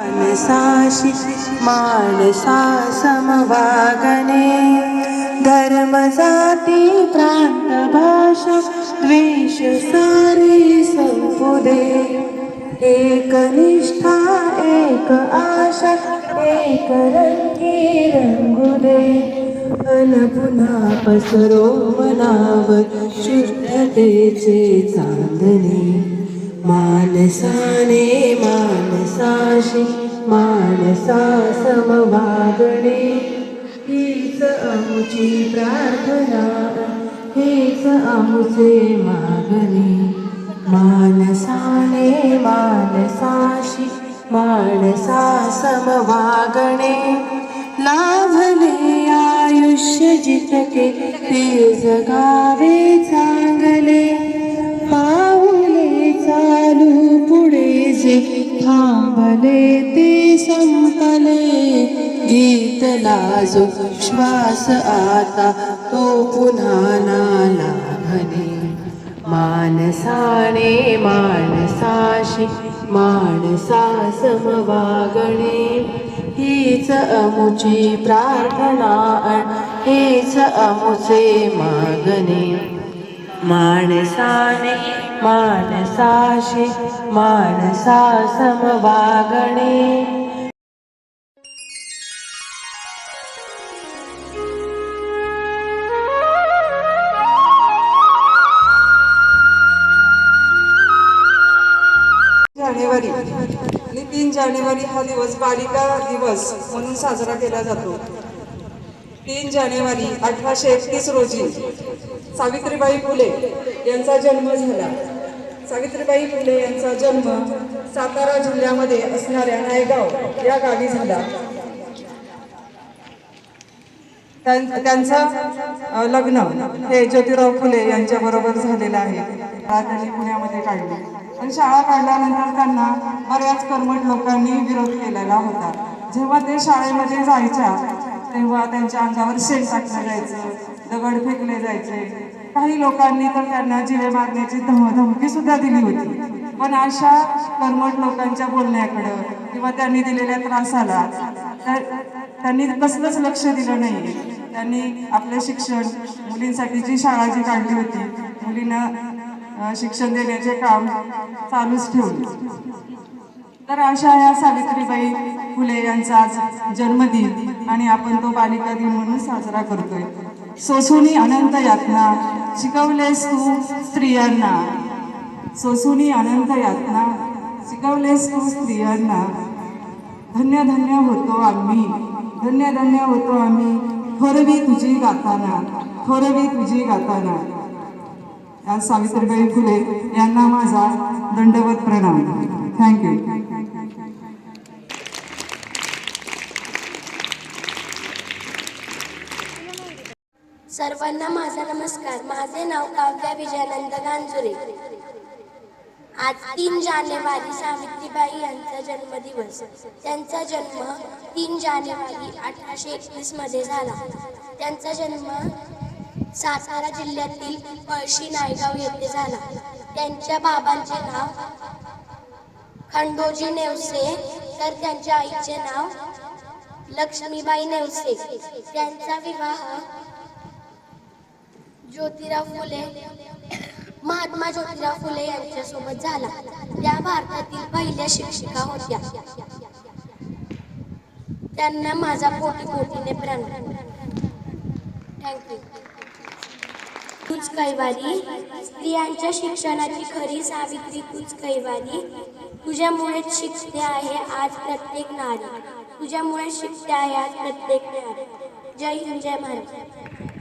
मनसाशी मानसा समवागने धर्म जाती प्रांत भाषा द्वेष संपुदे। एक निष्ठा एक आशा एक रंगी रंगुदे। अन पुन्हा पसरो मनावर शुद्धतेचे चांदणे। मानसाने मानसाशी मानसा समवागणे हीच आमुची प्रार्थना हेच आमुचे मागणे. मानसाने मानसाशी मानसा समवागणे लाभले आयुष्य जितके ते जगावेच थांबले ते संपले. गीत लाजो श्वास आता तो पुन्हा नाला म्हणे मानसाने मानसाशी मानसा समवागणे हीच अमुची प्रार्थना हेच अमुचे मागणे. माणसाने मानसाशी मानसा समवागणे जानेवारी. आणि तीन जानेवारी हा दिवस बालिका दिवस म्हणून साजरा केला जातो. तीन जानेवारी अठराशे एकतीस रोजी सावित्रीबाई फुले यांचा जन्म झाला. सावित्रीबाई फुले यांचा जन्म सातारा जिल्ह्यामध्ये असणाऱ्या नायगाव या गावी झाला. त्यां- त्यांचं लग्न हे ज्योतिराव फुले यांच्या बरोबर झालेलं आहे. त्यांनी पुण्यामध्ये काढली. आणि शाळा काढल्यानंतर त्यांना बऱ्याच कर्मठ लोकांनी विरोध केलेला होता. जेव्हा ते शाळेमध्ये जायच्या तेव्हा त्यांच्या अंगावर शेण टाकलं जायचं दगड फेकले जायचे काही लोकांनी तर त्यांना जीवे मारण्याची धम धमकी सुद्धा दिली होती. पण अशा कर्मठ लोकांच्या बोलण्याकडं किंवा त्यांनी दिलेल्या त्रासाला तर त्यांनी कसलंच लक्ष दिलं नाही त्यांनी आपलं शिक्षण मुलींसाठी जी शाळा जी काढली होती मुलींना शिक्षण देण्याचे काम चालूच ठेवले. तर अशा या सावित्रीबाई फुले यांचा आज जन्मदिन आणि आपण तो बालिका दिन म्हणून साजरा करतोय. सोसुनी अनंत यातना. शिकवलेस तू स्त्रियांना. सोसुनी अनंत यातना शिकवलेस तू स्त्रियांना. धन्य धन्य होतो आम्ही. धन्य धन्य होतो आम्ही. थोरवी तुझी गाताना. थोरवी तुझी गाताना. या सावित्रीबाई फुले यांना माझा दंडवत प्रणाम. थँक्यू सर्वांना माझा नमस्कार. माझे नाव काव्या विजयानंद गांजुरे. आज तीन जानेवारी सावित्रीबाई यांचा जन्मदिवस. त्यांचा जन्म तीन जानेवारी अठराशे एकवीसमध्ये झाला. त्यांचा जन्म सातारा जिल्ह्यातील पळशी नायगाव येथे झाला. त्यांच्या बाबांचे नाव खंडोजी नेवसे तर त्यांच्या आईचे नाव लक्ष्मीबाई नेवसे. त्यांचा विवाह ज्योतिराव फुले महात्मा ज्योतिराव फुले यांच्यासोबत झाला. त्या भारतातील पहिल्या शिक्षिका होत्या. त्यांना माझा कोटी कोटीने प्रणाम थँक्यू कैवारी स्त्रियांच्या शिक्षणाची खरी सावित्री तूच कैवारी तुझ्यामुळेच शिकते आहे आज प्रत्येक नारी. तुझ्यामुळे शिकते आहे आज प्रत्येक नारी. जय हिंद जय महाराज